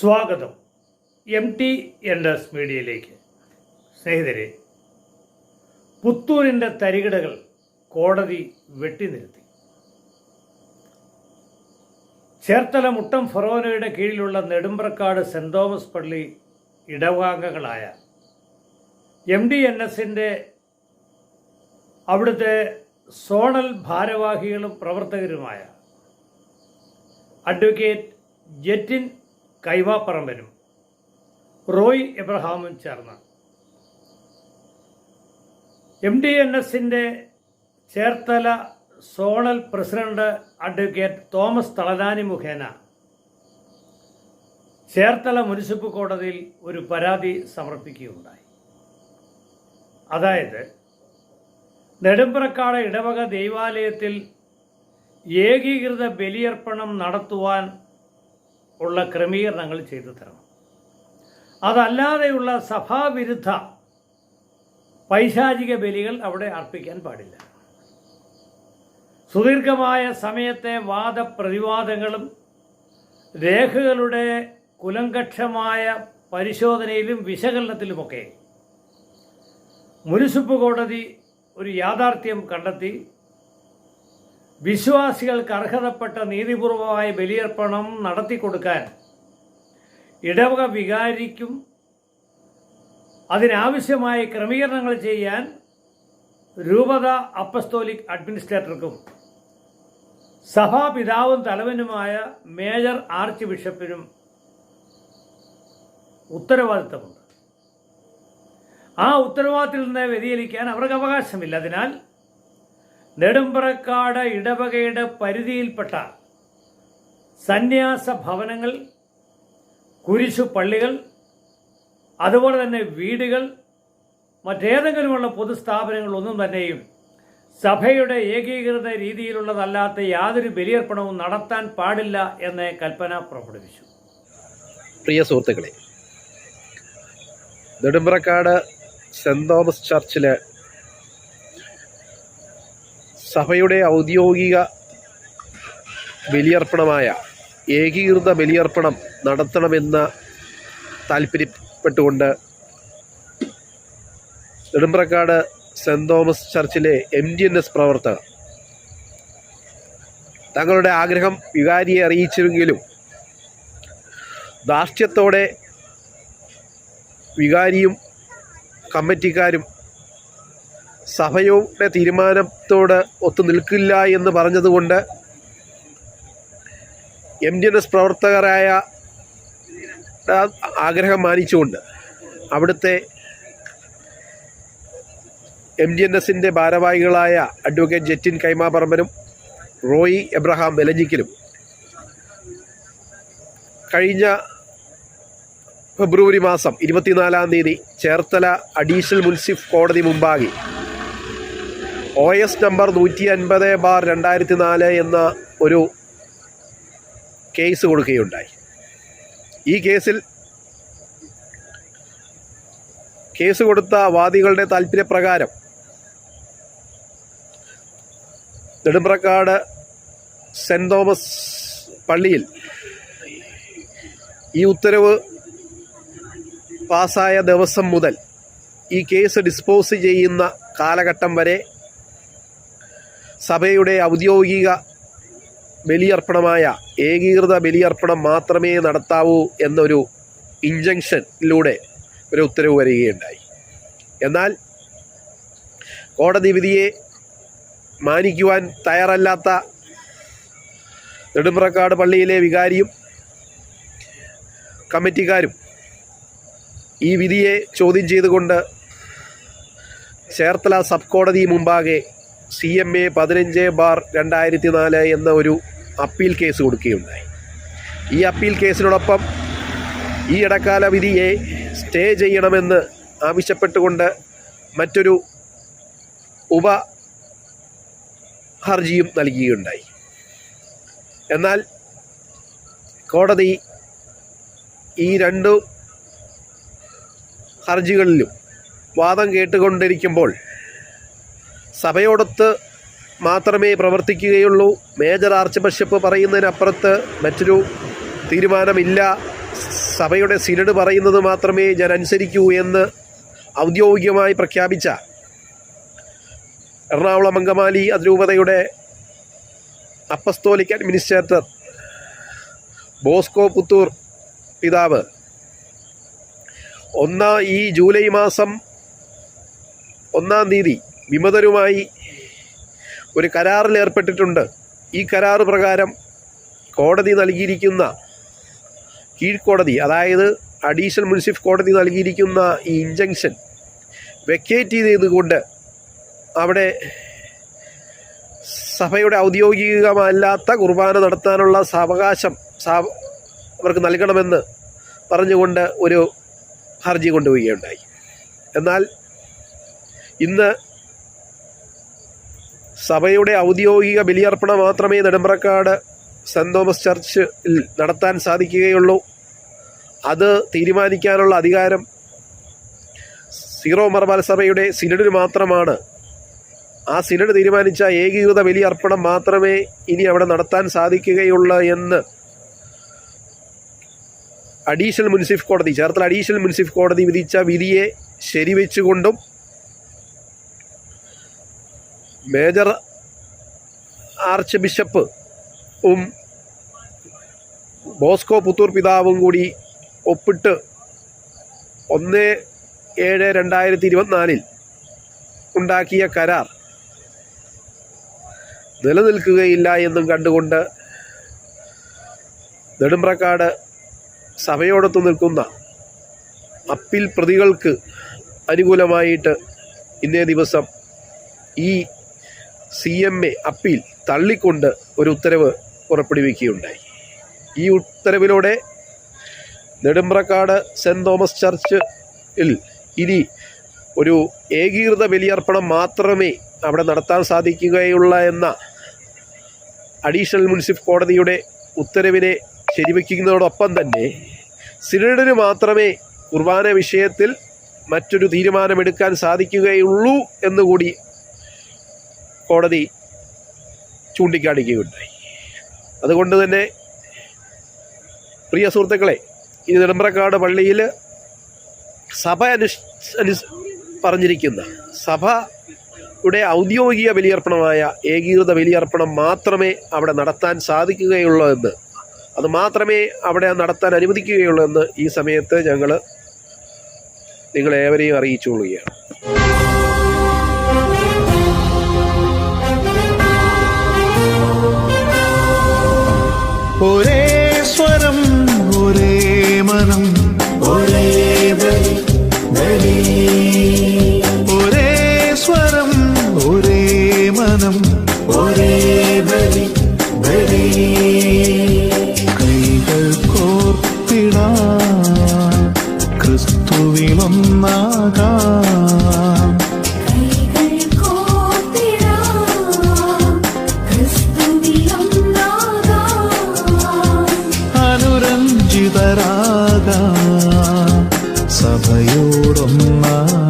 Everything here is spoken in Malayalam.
സ്വാഗതം എം ടി എൻ എസ് മീഡിയയിലേക്ക്. സ്നേഹിതരെ പുത്തൂരിന്റെ തരികിടകൾ കോടതി വെട്ടിനിർത്തി ചേർത്തല മുട്ടം ഫറോനയുടെ കീഴിലുള്ള നെടുമ്പ്രക്കാട് സെന്റ് തോമസ് പള്ളി ഇടവാംഗങ്ങളായ എം ഡി എൻ എസിന്റെ അവിടുത്തെ സോണൽ ഭാരവാഹികളും പ്രവർത്തകരുമായ അഡ്വക്കേറ്റ് ജെറ്റിൻ കൈവാപ്പറമ്പനും റോയ് എബ്രഹാമും ചേർന്ന്. എം ഡി എൻ എസിന്റെ Cherthala zonal president advocate Thomas Thalanani മുഖേന ചേർത്തല മുനിസിപ്പൽ കോടതിയിൽ ഒരു പരാതി സമർപ്പിക്കുകയുണ്ടായി. അതായത് നെടുമ്പ്രക്കാട് ഇടവക ദൈവാലയത്തിൽ ഏകീകൃത ബലിയർപ്പണം നടത്തുവാൻ ഉള്ള ക്രമീകരണങ്ങൾ ചെയ്തു തരണം. അതല്ലാതെയുള്ള സഭാവിരുദ്ധ പൈശാചിക ബലികൾ അവിടെ അർപ്പിക്കാൻ പാടില്ല. സുദീർഘമായ സമയത്തെ വാദപ്രതിവാദങ്ങളും രേഖകളുടെ കുലങ്കക്ഷമായ പരിശോധനയിലും വിശകലനത്തിലുമൊക്കെ മുനിസിപ്പ് കോടതി ഒരു യാഥാർത്ഥ്യം കണ്ടെത്തി വിശ്വാസികൾക്ക് അർഹതപ്പെട്ട നീതിപൂർവമായ ബലിയർപ്പണം നടത്തിക്കൊടുക്കാൻ ഇടവക വികാരിക്കും അതിനാവശ്യമായ ക്രമീകരണങ്ങൾ ചെയ്യാൻ രൂപത അപ്പസ്തോലിക് അഡ്മിനിസ്ട്രേറ്റർക്കും സഭാപിതാവും തലവനുമായ മേജർ ആർച്ച് ബിഷപ്പിനും ഉത്തരവാദിത്തമുണ്ട്. ആ ഉത്തരവാദിത്തത്തിൽ നിന്ന് വ്യതിചലിക്കാൻ അവർക്ക് അവകാശമില്ല. അതിനാൽ നെടുമ്പ്രക്കാട് ഇടവകയുടെ പരിധിയിൽപ്പെട്ട സന്യാസ ഭവനങ്ങൾ കുരിശു പള്ളികൾ അതുപോലെ തന്നെ വീടുകൾ മറ്റേതെങ്കിലുമുള്ള പൊതുസ്ഥാപനങ്ങളൊന്നും തന്നെയും സഭയുടെ ഏകീകൃത രീതിയിലുള്ളതല്ലാത്ത യാതൊരു ബലിയർപ്പണവും നടത്താൻ പാടില്ല എന്ന് കൽപ്പന പുറപ്പെടുവിച്ചു. പ്രിയ സുഹൃത്തുക്കളെ നെടുമ്പ്രക്കാട് സെന്റ് തോമസ് ചർച്ചിൽ സഭയുടെ ഔദ്യോഗിക ബലിയർപ്പണമായ ഏകീകൃത ബലിയർപ്പണം നടത്തണമെന്ന് താല്പര്യപ്പെട്ടുകൊണ്ട് നെടുമ്പ്രക്കാട് സെന്റ് തോമസ് ചർച്ചിലെ എം ഡി എൻ എസ് പ്രവർത്തകർ തങ്ങളുടെ ആഗ്രഹം വികാരിയെ അറിയിച്ചെങ്കിലും ധാർഷ്ട്യത്തോടെ വികാരിയും കമ്മിറ്റിക്കാരും സഭയുടെ തീരുമാനത്തോട് ഒത്തു നിൽക്കില്ല എന്ന് പറഞ്ഞതുകൊണ്ട് എം ഡി എൻ എസ് പ്രവർത്തകരായ ആഗ്രഹം മാനിച്ചുകൊണ്ട് അവിടുത്തെ എം ഡി എൻ എസിന്റെ ഭാരവാഹികളായ അഡ്വക്കേറ്റ് ജെറ്റിൻ കൈമാപറമ്പനും റോയി എബ്രഹാം വെലഞ്ഞിക്കലും കഴിഞ്ഞ ഫെബ്രുവരി മാസം ഇരുപത്തിനാലാം തീയതി ചേർത്തല അഡീഷണൽ മുൻസിഫ് കോടതി മുമ്പാകെ ഒ എസ് നമ്പർ നൂറ്റി അൻപത് ബാർ രണ്ടായിരത്തി നാല് എന്ന ഒരു കേസ് കൊടുക്കുകയുണ്ടായി. ഈ കേസിൽ കേസ് കൊടുത്ത വാദികളുടെ താല്പര്യപ്രകാരം നെടുമ്പ്രക്കാട് സെന്റ് തോമസ് പള്ളിയിൽ ഈ ഉത്തരവ് പാസ്സായ ദിവസം മുതൽ ഈ കേസ് ഡിസ്പോസ് ചെയ്യുന്ന കാലഘട്ടം വരെ സഭയുടെ ഔദ്യോഗിക ബലിയർപ്പണമായ ഏകീകൃത ബലിയർപ്പണം മാത്രമേ നടത്താവൂ എന്നൊരു ഇഞ്ചക്ഷനിലൂടെ ഒരു ഉത്തരവ് വരികയുണ്ടായി. എന്നാൽ കോടതി വിധിയെ മാനിക്കുവാൻ തയ്യാറല്ലാത്ത നെടുമ്പ്രക്കാട് പള്ളിയിലെ വികാരിയും കമ്മിറ്റിക്കാരും ഈ വിധിയെ ചോദ്യം ചെയ്തുകൊണ്ട് ചേർത്തല സബ് കോടതി മുമ്പാകെ സി എം എ പതിനഞ്ച് ബാർ രണ്ടായിരത്തി നാല് എന്ന ഒരു അപ്പീൽ കേസ് കൊടുക്കുകയുണ്ടായി. ഈ അപ്പീൽ കേസിനോടൊപ്പം ഈ ഇടക്കാല വിധിയെ സ്റ്റേ ചെയ്യണമെന്ന് ആവശ്യപ്പെട്ടുകൊണ്ട് മറ്റൊരു ഉപ ഹർജിയും നൽകുകയുണ്ടായി. എന്നാൽ കോടതി ഈ രണ്ടു ഹർജികളിലും വാദം കേട്ടുകൊണ്ടിരിക്കുമ്പോൾ സഭയോടൊത്ത് മാത്രമേ പ്രവർത്തിക്കുകയുള്ളൂ. മേജർ ആർച്ച് ബിഷപ്പ് പറയുന്നതിനപ്പുറത്ത് മറ്റൊരു തീരുമാനമില്ല. സഭയുടെ സിനഡ് പറയുന്നത് മാത്രമേ ഞാൻ അനുസരിക്കൂ എന്ന് ഔദ്യോഗികമായി പ്രഖ്യാപിച്ച എറണാകുളം അങ്കമാലി അതിരൂപതയുടെ അപ്പസ്തോലിക് അഡ്മിനിസ്ട്രേറ്റർ ബോസ്കോ പുത്തൂർ പിതാവ്. ഒന്നാം ഈ ജൂലൈ മാസം ഒന്നാം തീയതി വിമതരുമായി ഒരു കരാറിൽ ഏർപ്പെട്ടിട്ടുണ്ട്. ഈ കരാർ പ്രകാരം കോടതി നൽകിയിരിക്കുന്ന കീഴ്ക്കോടതി അതായത് അഡീഷണൽ മുൻസിഫ് കോടതി നൽകിയിരിക്കുന്ന ഈ ഇഞ്ചങ്ഷൻ വെക്കേറ്റ് ചെയ്തുകൊണ്ട് അവിടെ സഭയുടെ ഔദ്യോഗികമല്ലാത്ത കുർബാന നടത്താനുള്ള സാവകാശം അവർക്ക് നൽകണമെന്ന് പറഞ്ഞുകൊണ്ട് ഒരു ഹർജി കൊണ്ടുപോവുകയുണ്ടായി. എന്നാൽ ഇന്ന് സഭയുടെ ഔദ്യോഗിക ബലിയർപ്പണം മാത്രമേ നെടുമ്പ്രക്കാട് സെന്റ് തോമസ് ചർച്ചിൽ നടത്താൻ സാധിക്കുകയുള്ളൂ. അത് തീരുമാനിക്കാനുള്ള അധികാരം സീറോ മർബാൽ സഭയുടെ സിനഡിന് മാത്രമാണ്. ആ സിനഡ് തീരുമാനിച്ച ഏകീകൃത ബലിയർപ്പണം മാത്രമേ ഇനി അവിടെ നടത്താൻ സാധിക്കുകയുള്ളൂ എന്ന് അഡീഷണൽ മുനിസിഫ് കോടതി ചേർത്തല അഡീഷണൽ മുനിസിഫ് കോടതി വിധിച്ച വിധിയെ ശരിവെച്ചുകൊണ്ടും മേജർ ആർച്ച് ബിഷപ്പ് ഉം ബോസ്കോ പുത്തൂർ പിതാവും കൂടി ഒപ്പിട്ട് ഒന്ന് ഏഴ് രണ്ടായിരത്തി ഇരുപത്തിനാലിൽ ഉണ്ടാക്കിയ കരാർ നിലനിൽക്കുകയില്ല എന്നും കണ്ടുകൊണ്ട് നെടുമ്പ്രക്കാട് സഭയോടൊത്ത് നിൽക്കുന്ന അപ്പീൽ പ്രതികൾക്ക് അനുകൂലമായിട്ട് ഇന്നേ ദിവസം ഈ സി എം എ അപ്പീൽ തള്ളിക്കൊണ്ട് ഒരു ഉത്തരവ് പുറപ്പെടുവിക്കുകയുണ്ടായി. ഈ ഉത്തരവിലൂടെ നെടുമ്പ്രക്കാട് സെന്റ് തോമസ് ചർച്ചിൽ ഇനി ഒരു ഏകീകൃത ബലിയർപ്പണം മാത്രമേ അവിടെ നടത്താൻ സാധിക്കുകയുള്ളൂ എന്ന അഡീഷണൽ മുനിസിപ്പൽ കോടതിയുടെ ഉത്തരവിനെ ശരിവയ്ക്കുന്നതോടൊപ്പം തന്നെ സിനഡിന് മാത്രമേ കുർബാന വിഷയത്തിൽ മറ്റൊരു തീരുമാനമെടുക്കാൻ സാധിക്കുകയുള്ളൂ എന്നുകൂടി കോടതി ചൂണ്ടിക്കാണിക്കുകയുണ്ടായി. അതുകൊണ്ട് തന്നെ പ്രിയ സുഹൃത്തുക്കളെ ഈ നെടുമ്പ്രക്കാട് പള്ളിയിൽ സഭ അനുഷ് അനുസ് പറഞ്ഞിരിക്കുന്ന സഭയുടെ ഔദ്യോഗിക ബലിയർപ്പണമായ ഏകീകൃത ബലിയർപ്പണം മാത്രമേ അവിടെ നടത്താൻ സാധിക്കുകയുള്ളൂ എന്ന് അത് മാത്രമേ അവിടെ നടത്താൻ അനുവദിക്കുകയുള്ളൂ എന്ന് ഈ സമയത്ത് ഞങ്ങൾ നിങ്ങളേവരെയും അറിയിച്ചുകൊള്ളുകയാണ്. ഒരേ അനുരഞ്ജിതരാകാം സഭയോടൊന്നാകാം